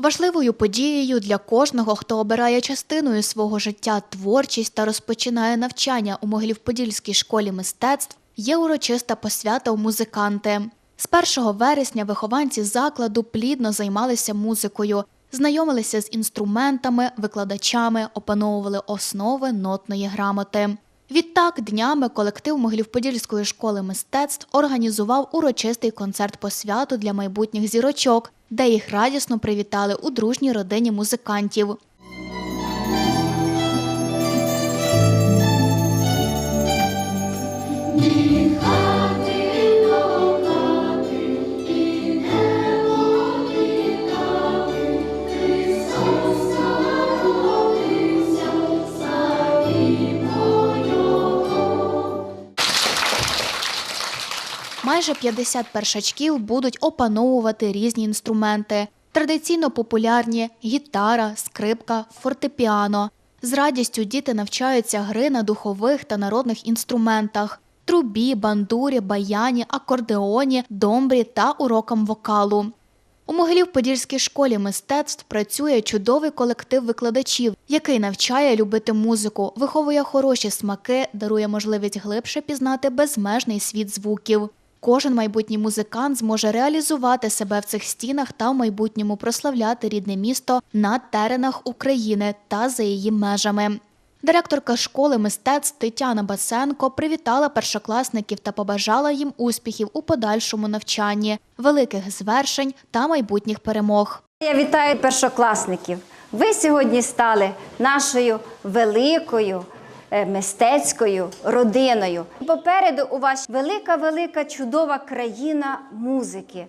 Важливою подією для кожного, хто обирає частиною свого життя творчість та розпочинає навчання у Могилів-Подільській школі мистецтв, є урочиста посвята у музиканти. З 1 вересня вихованці закладу плідно займалися музикою, знайомилися з інструментами, викладачами, опановували основи нотної грамоти. Відтак, днями колектив Могилів-Подільської школи мистецтв організував урочистий концерт по святу для майбутніх зірочок, де їх радісно привітали у дружній родині музикантів. Майже 50 першачків будуть опановувати різні інструменти. Традиційно популярні гітара, скрипка, фортепіано. З радістю діти навчаються гри на духових та народних інструментах: трубі, бандурі, баяні, акордеоні, домбрі та урокам вокалу. У Могилів-Подільській школі мистецтв працює чудовий колектив викладачів, який навчає любити музику, виховує хороші смаки, дарує можливість глибше пізнати безмежний світ звуків. Кожен майбутній музикант зможе реалізувати себе в цих стінах та в майбутньому прославляти рідне місто на теренах України та за її межами. Директорка школи мистецтв Тетяна Басенко привітала першокласників та побажала їм успіхів у подальшому навчанні, великих звершень та майбутніх перемог. Я вітаю першокласників. Ви сьогодні стали нашою великою мистецькою родиною. Попереду у вас велика, велика, чудова країна музики,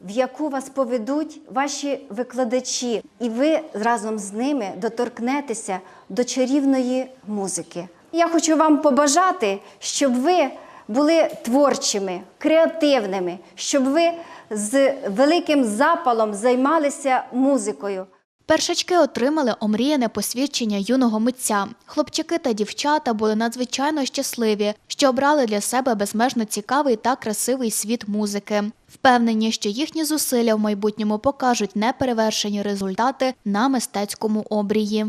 в яку вас поведуть ваші викладачі, і ви разом з ними доторкнетеся до чарівної музики. Я хочу вам побажати, щоб ви були творчими, креативними, щоб ви з великим запалом займалися музикою. Першачки отримали омріяне посвідчення юного митця. Хлопчики та дівчата були надзвичайно щасливі, що обрали для себе безмежно цікавий та красивий світ музики. Впевнені, що їхні зусилля в майбутньому покажуть неперевершені результати на мистецькому обрії.